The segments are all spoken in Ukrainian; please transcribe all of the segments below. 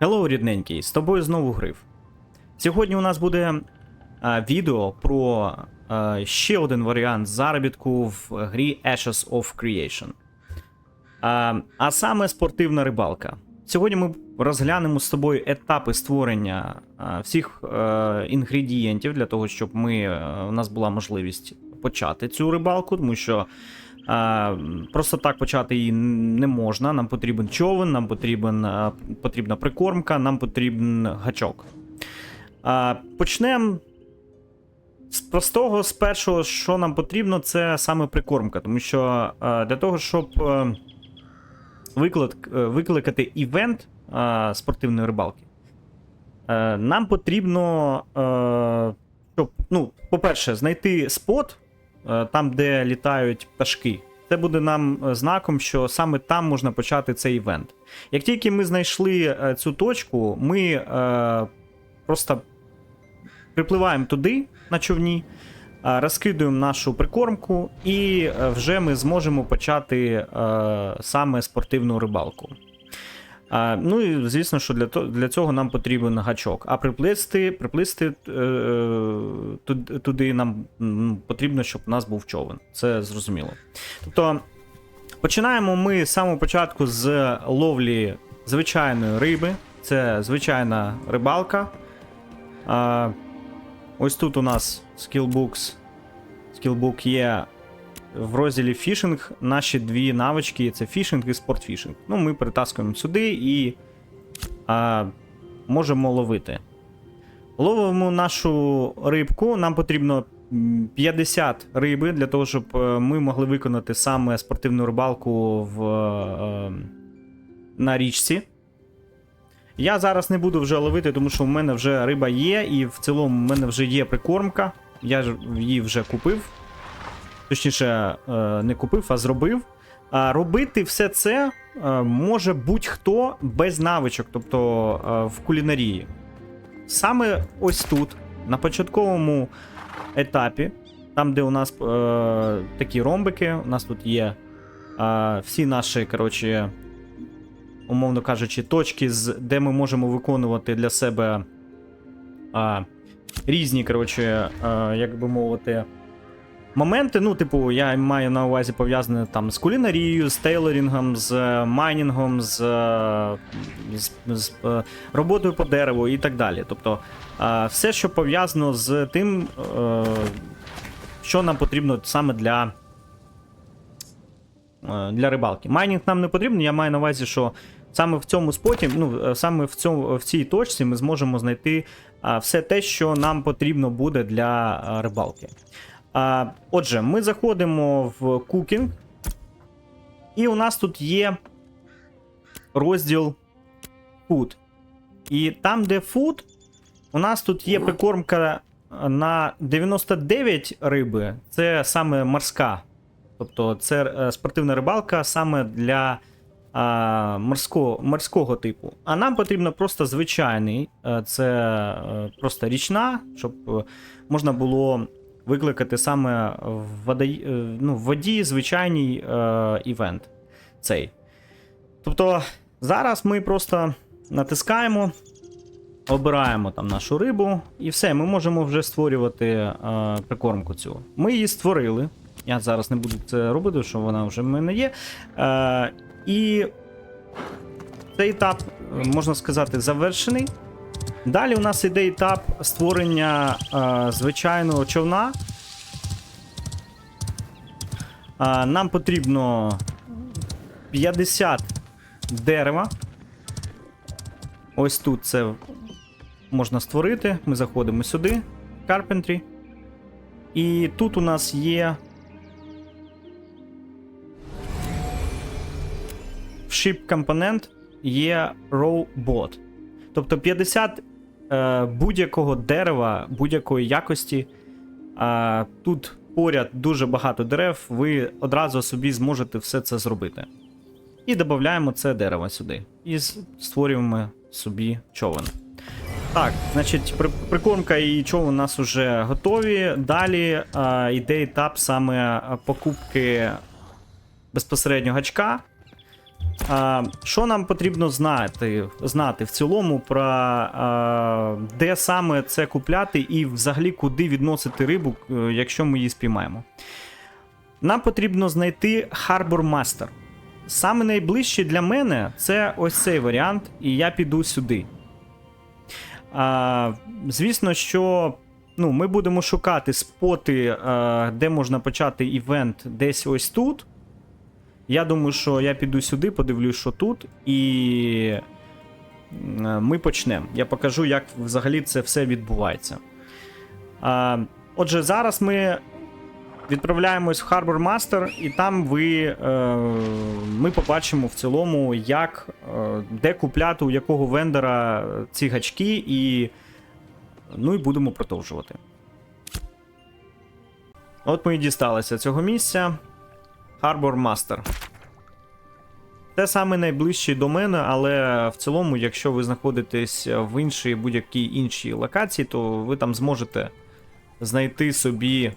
Hello, рідненький, з тобою знову Гриф. Сьогодні у нас буде а, відео про а, ще один варіант заробітку в грі Ashes of Creation. А, а саме спортивна рибалка. Сьогодні ми розглянемо з тобою етапи створення а, всіх е, інгредієнтів для того, щоб ми, е, у нас була можливість почати цю рибалку, тому що а, просто так почати її не можна. Нам потрібен човен, нам потрібен, потрібна прикормка, нам потрібен гачок. Почнемо з простого, з першого, що нам потрібно, це саме прикормка. Тому що для того, щоб е, е, викликати івент спортивної рибалки, е, нам потрібно, щоб, ну, по-перше, знайти спот, там, де літають пташки. Це буде нам е, знаком, що саме там можна почати цей івент. Як тільки ми знайшли е, цю точку, ми е, просто припливаємо туди на човні, е, розкидуємо нашу прикормку, і е, вже ми зможемо почати е, саме спортивну рибалку. А, ну і звісно, що для, для цього нам потрібен гачок. А приплисти, приплисти е, туди нам потрібно, щоб у нас був човен. Це зрозуміло. Тобто починаємо ми з самого початку з ловлі звичайної риби. Це звичайна рибалка. А, ось тут у нас скілбукс. Скілбук є в розділі фішинг наші дві навички це фішинг і спортфішинг. Ну, ми перетаскуємо сюди і а, можемо ловити. Ловимо нашу рибку. Нам потрібно 50 риби для того, щоб е, ми могли виконати саме спортивну рибалку в, е, на річці. Я зараз не буду вже ловити, тому що в мене вже риба є, і в цілому в мене вже є прикормка. Я її вже купив. Точніше, е, не купив, а зробив. Робити все це е, може будь-хто без навичок, тобто е, в кулінарії. Саме ось тут, на початковому етапі, там, де у нас такі ромбики, у нас тут є всі наші, коротше, умовно кажучи, точки, де ми можемо виконувати для себе різні, коротше, як би мовити, моменти. Ну, типу, я маю на увазі пов'язане там з кулінарією, з тейлорінгом, з е, майнінгом, з, е, з, з е, роботою по дереву і так далі. Тобто, все, що пов'язано з тим, що нам потрібно саме для. Для рибалки. Майнінг нам не потрібен, я маю на увазі, що саме в цьому споті, ну, саме в, цьому, в цій точці ми зможемо знайти все те, що нам потрібно буде для рибалки. А, отже, ми заходимо в Cooking, і у нас тут є розділ Food. І там, де Food, у нас тут є прикормка на 99 риби, це саме морська. Тобто це е, спортивна рибалка саме для а, морського, морського типу. А нам потрібно просто звичайний, е, це е, просто річна, щоб можна було викликати саме в, воді, е, ну, воді звичайний е, івент. Цей. Тобто зараз ми просто натискаємо, обираємо там нашу рибу, і все, ми можемо вже створювати е, прикормку цю. Ми її створили. Я зараз не буду це робити, що вона вже в мене є. Е, і цей етап, е, можна сказати, завершений. Далі у нас іде етап створення е, звичайного човна. Е, нам потрібно 50 дерева. Ось тут це можна створити. Ми заходимо сюди, Carpentry. І тут у нас є. В ship компонент є Rowbot. Тобто 50 е, будь-якого дерева, будь-якої якості. Тут поряд дуже багато дерев, ви одразу собі зможете все це зробити. І додаємо це дерево сюди. І створюємо собі човен. Так, значить, прикормка і човен у нас вже готові. Далі е, йде етап саме е, покупки безпосередньо гачка. А, що нам потрібно знати, знати в цілому про а, де саме це купляти і взагалі куди відносити рибу, е, якщо ми її спіймаємо? Нам потрібно знайти Harbor Master. Саме найближчий для мене це ось цей варіант, і я піду сюди. А, звісно, що ну, ми будемо шукати споти, а, де можна почати івент десь ось тут. Я думаю, що я піду сюди, подивлюсь, що тут, і ми почнемо. Я покажу, як взагалі це все відбувається. Отже, зараз ми відправляємось в Harbor Master, і там ви, е, ми побачимо в цілому, як, е, де купляти, у якого вендора ці гачки, і, ну і будемо продовжувати. От ми і дісталися цього місця. Harbor Master. Це саме найближчий до мене, але в цілому, якщо ви знаходитесь в іншій будь-якій іншій локації, то ви там зможете знайти собі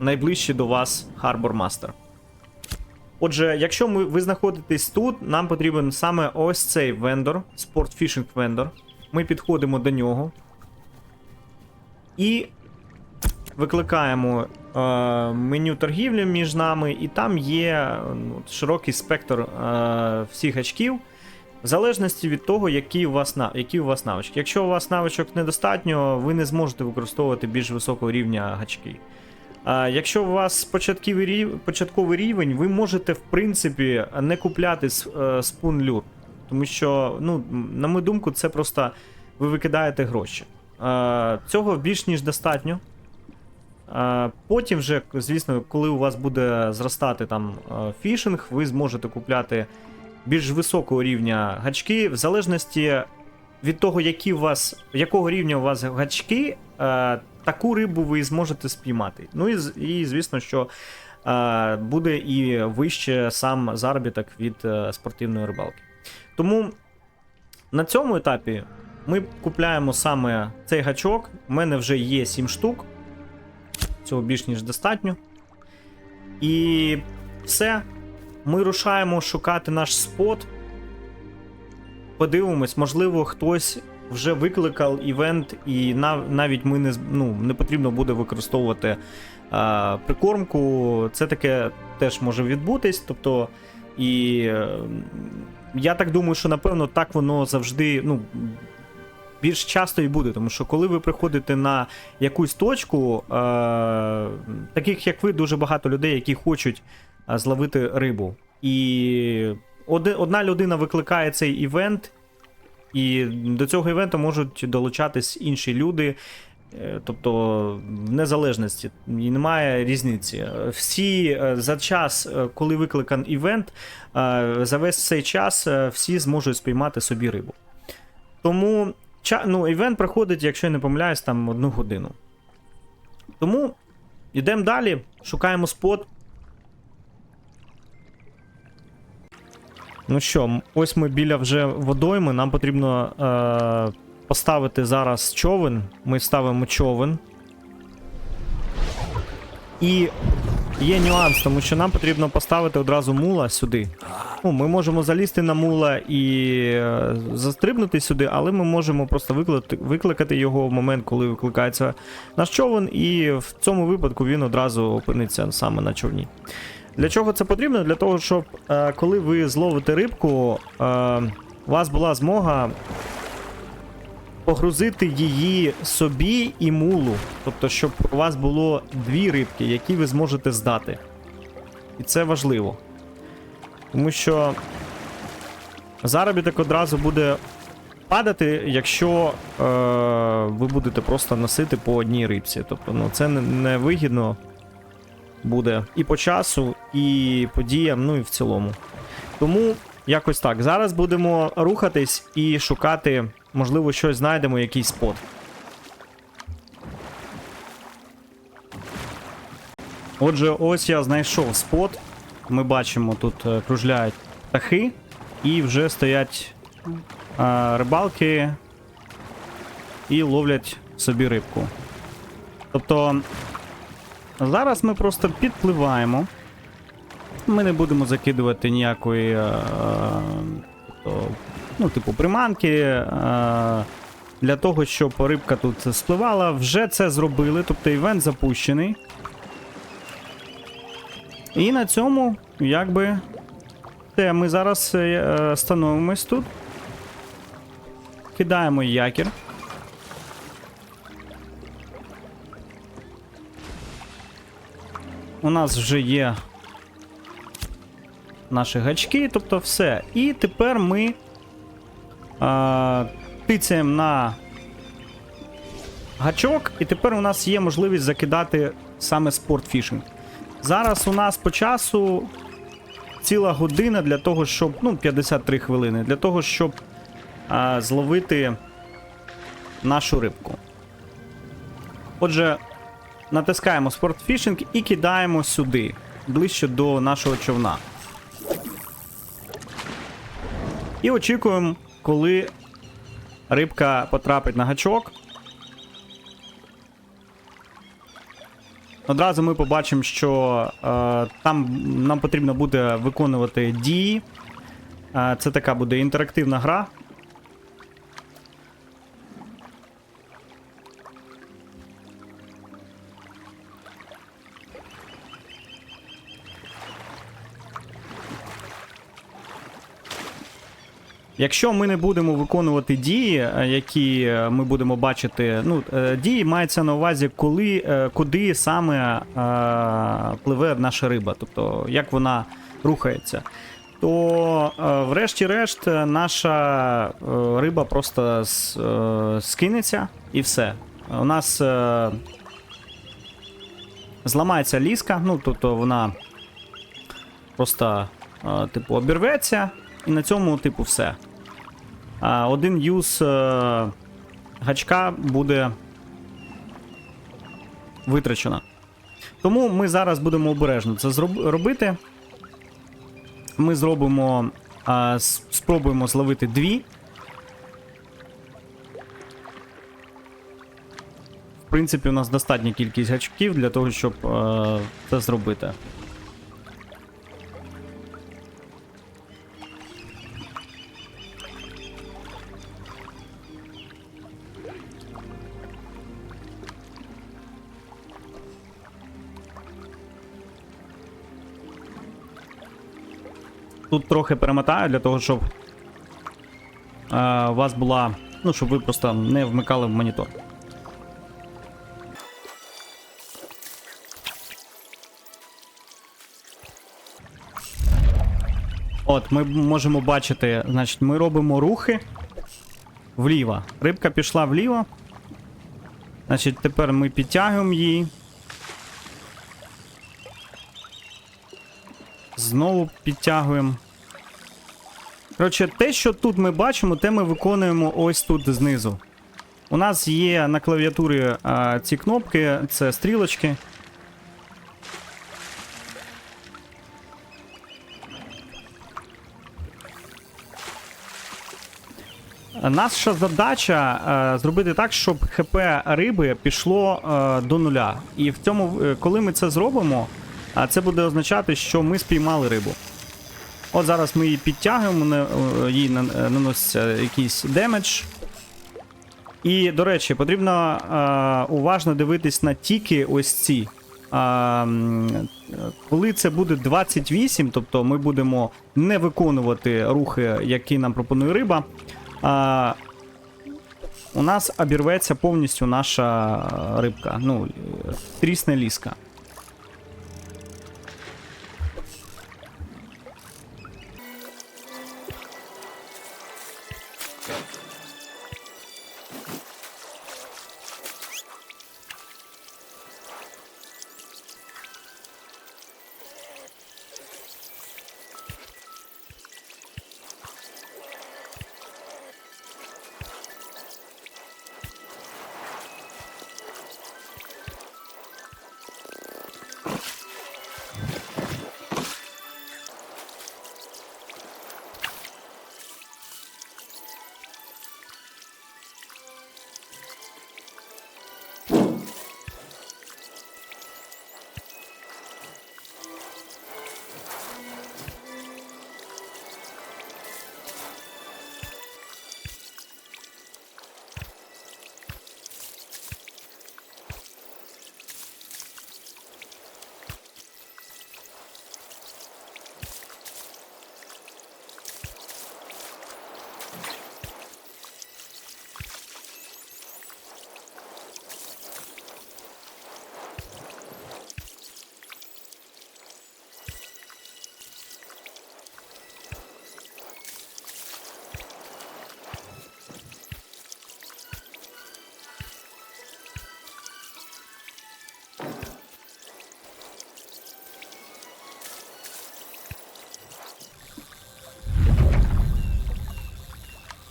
найближчий до вас Harbor Master. Отже, якщо ми, ви знаходитесь тут, нам потрібен саме ось цей вендор, Sport Fishing Vendor. Ми підходимо до нього. І викликаємо е, меню торгівлі між нами, і там є ну, широкий спектр е, всіх гачків, в залежності від того, які у вас які у вас навички. Якщо у вас навичок недостатньо, ви не зможете використовувати більш високого рівня гачки. А якщо у вас початковий рівень, початковий рівень, ви можете, в принципі, не купляти спун люр. Тому що, ну, на мою думку, це просто ви викидаєте гроші. А, цього більш ніж достатньо. А, потім, вже, звісно, коли у вас буде зростати там фішинг, ви зможете купляти більш високого рівня гачки, в залежності від того, які у вас, якого рівня у вас гачки, е, таку рибу ви зможете спіймати. Ну і, і звісно, що е, буде і вище сам заробіток від е, спортивної рибалки. Тому на цьому етапі ми купляємо саме цей гачок. У мене вже є 7 штук. Цього більш ніж достатньо. І все. Ми рушаємо шукати наш спот. Подивимось, можливо, хтось вже викликав івент, і нав, навіть ми не, ну, не потрібно буде використовувати а, прикормку. Це таке теж може відбутись. Тобто, і е, я так думаю, що напевно так воно завжди. ну, Більш часто і буде, тому що коли ви приходите на якусь точку, е, таких як ви, дуже багато людей, які хочуть е, зловити рибу. І одна людина викликає цей івент, і до цього івенту можуть долучатись інші люди. е, Тобто, в незалежності і немає різниці. Всі е, за час, коли викликан івент, за весь цей час всі зможуть спіймати собі рибу. Тому ча- ну, івент проходить, якщо я не помиляюсь, там одну годину. Тому йдемо далі, шукаємо спот. Ну що, ось ми біля вже водойми. Нам потрібно е, поставити зараз човен. Ми ставимо човен. І є нюанс, тому що нам потрібно поставити одразу мула сюди. Ну, ми можемо залізти на мула і е, застрибнути сюди, але ми можемо просто викликати, викликати його в момент, коли викликається наш човен, і в цьому випадку він одразу опиниться саме на човні. Для чого це потрібно? Для того, щоб е, коли ви зловите рибку, е, у вас була змога погрузити її собі і мулу. Тобто, щоб у вас було дві рибки, які ви зможете здати. І це важливо. Тому що заробіток одразу буде падати, якщо е, ви будете просто носити по одній рибці. Тобто, ну, це не, вигідно буде і по часу, і по діям, ну і в цілому. Тому якось так. Зараз будемо рухатись і шукати, можливо, щось знайдемо, якийсь спот. Отже, ось я знайшов спот. Ми бачимо, тут е, кружляють птахи, і вже стоять е, рибалки і ловлять собі рибку. Тобто, зараз ми просто підпливаємо. Ми не будемо закидувати ніякої. е, тобто, ну, типу, приманки. е, для того, щоб рибка тут спливала. Вже це зробили, тобто івент запущений. І на цьому, якби. Те, ми зараз е, становимось тут. Кидаємо якір. У нас вже є наші гачки, тобто все. І тепер ми а, тицяємо на гачок, і тепер у нас є можливість закидати саме спортфішинг. Зараз у нас по часу ціла година для того, щоб. Ну, 53 хвилини, для того, щоб а, зловити нашу рибку. Отже, натискаємо спортфішинг і кидаємо сюди, ближче до нашого човна. І очікуємо, коли рибка потрапить на гачок. Одразу ми побачимо, що е, там нам потрібно буде виконувати дії. Е, це така буде інтерактивна гра. Якщо ми не будемо виконувати дії, е, які е, ми будемо бачити, ну е, дії мається на увазі, коли куди саме пливе наша риба, тобто як вона рухається. То, врешті-решт, наша риба просто скинеться і все. У нас зламається ліска, ну тобто вона просто, типу, обірветься, і на цьому, типу, все. Один юз е, гачка буде витрачено. Тому ми зараз будемо обережно це зроб- робити. Ми зробимо. Спробуємо зловити дві. В принципі, у нас достатня кількість гачків для того, щоб е, це зробити. Тут трохи перемотаю для того, щоб е, у вас була. Ну, щоб ви просто не вмикали в монітор. От, ми можемо бачити, значить, ми робимо рухи вліво. Рибка пішла вліво. Значить, тепер ми підтягуємо її. Знову підтягуємо. Коротше, те, що тут ми бачимо, те ми виконуємо ось тут знизу. У нас є на клавіатурі а, ці кнопки, це стрілочки. Наша задача е, зробити так, щоб ХП риби пішло е, до нуля. І в цьому, е, коли ми це зробимо, це буде означати, що ми спіймали рибу. От зараз ми її підтягуємо, е, їй е, наноситься якийсь демедж. І, до речі, потрібно е, уважно дивитись на тіки ось ці. М, коли це буде 28, тобто ми будемо не виконувати рухи, які нам пропонує риба. А, у нас обірветься повністю наша е, рибка. Ну, е, трісне ліска.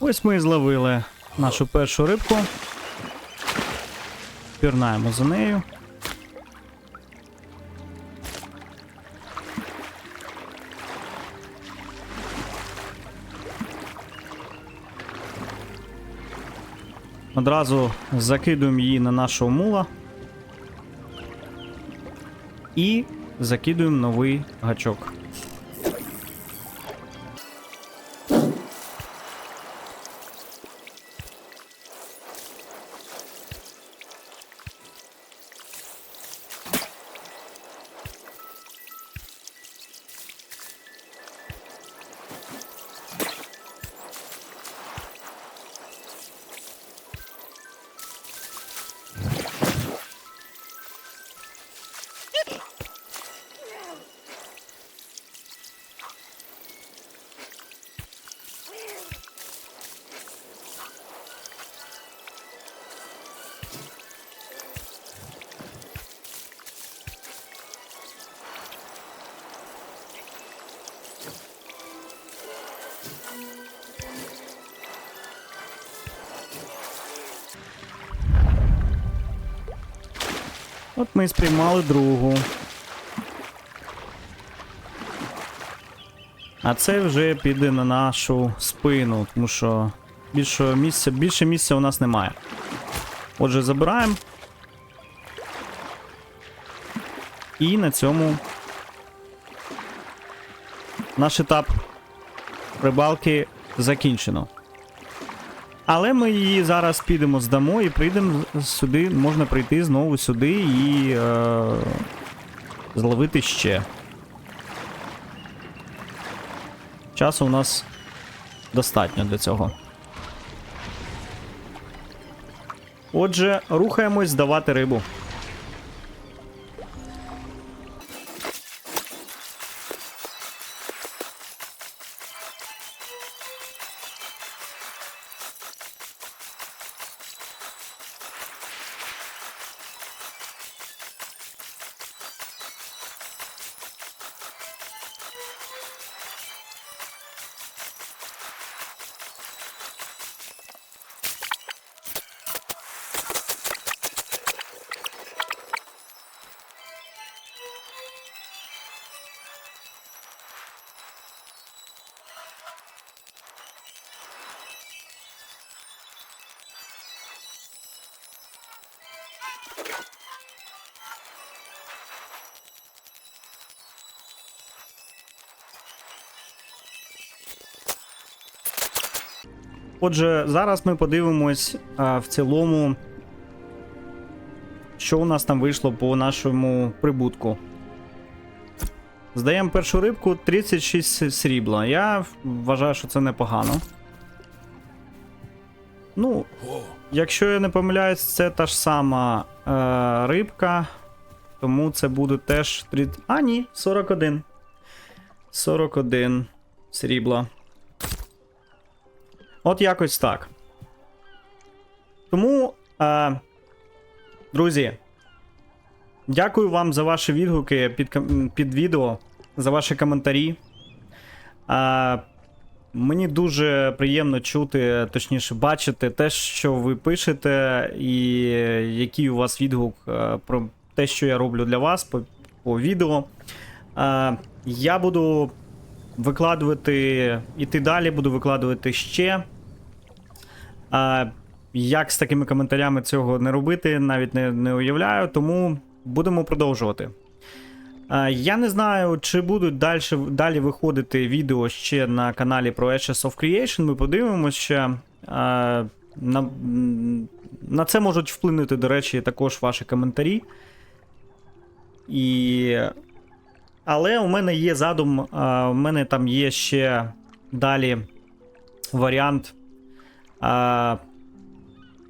Ось ми і зловили нашу першу рибку. Пірнаємо за нею. Одразу закидуємо її на нашого мула. І закидуємо новий гачок. От ми і сприймали другу. А це вже піде на нашу спину, тому що більше місця, більше місця у нас немає. Отже, забираємо. І на цьому наш етап рибалки закінчено. Але ми її зараз підемо здамо і прийдемо сюди, можна прийти знову сюди і е, зловити ще. Часу у нас достатньо для цього. Отже, рухаємось здавати рибу. Отже, зараз ми подивимось а, в цілому, що у нас там вийшло по нашому прибутку. Здаємо першу рибку 36 срібла. Я вважаю, що це непогано. Ну, якщо я не помиляюсь, це та ж сама е, рибка. Тому це буде теж 30... А, ні, 41. 41 срібла. От якось так. Тому, е, друзі, дякую вам за ваші відгуки під, під відео, за ваші коментарі. Е, мені дуже приємно чути, точніше, бачити те, що ви пишете, і який у вас відгук е, про те, що я роблю для вас по, по відео. Е, я буду викладувати, іти далі, буду викладувати ще. А, як з такими коментарями цього не робити, навіть не, не уявляю, тому будемо продовжувати. Я не знаю, чи будуть далі, далі виходити відео ще на каналі про Ashes of Creation. Ми подивимося ще. На, на це можуть вплинути, до речі, також ваші коментарі. І... Але у мене є задум, у мене там є ще далі варіант а,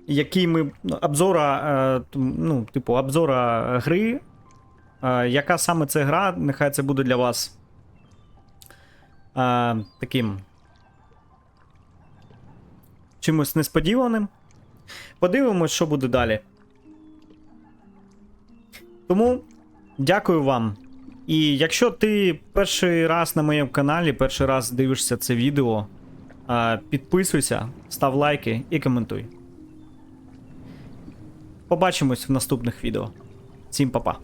який ми ну, обзора, е, ну, типу, обзора гри. А, яка саме це гра, нехай це буде для вас а, таким чимось несподіваним. Подивимось, що буде далі. Тому дякую вам. І якщо ти перший раз на моєму каналі, перший раз дивишся це відео, Е, підписуйся, став лайки і коментуй. Побачимось в наступних відео. Всім па-па.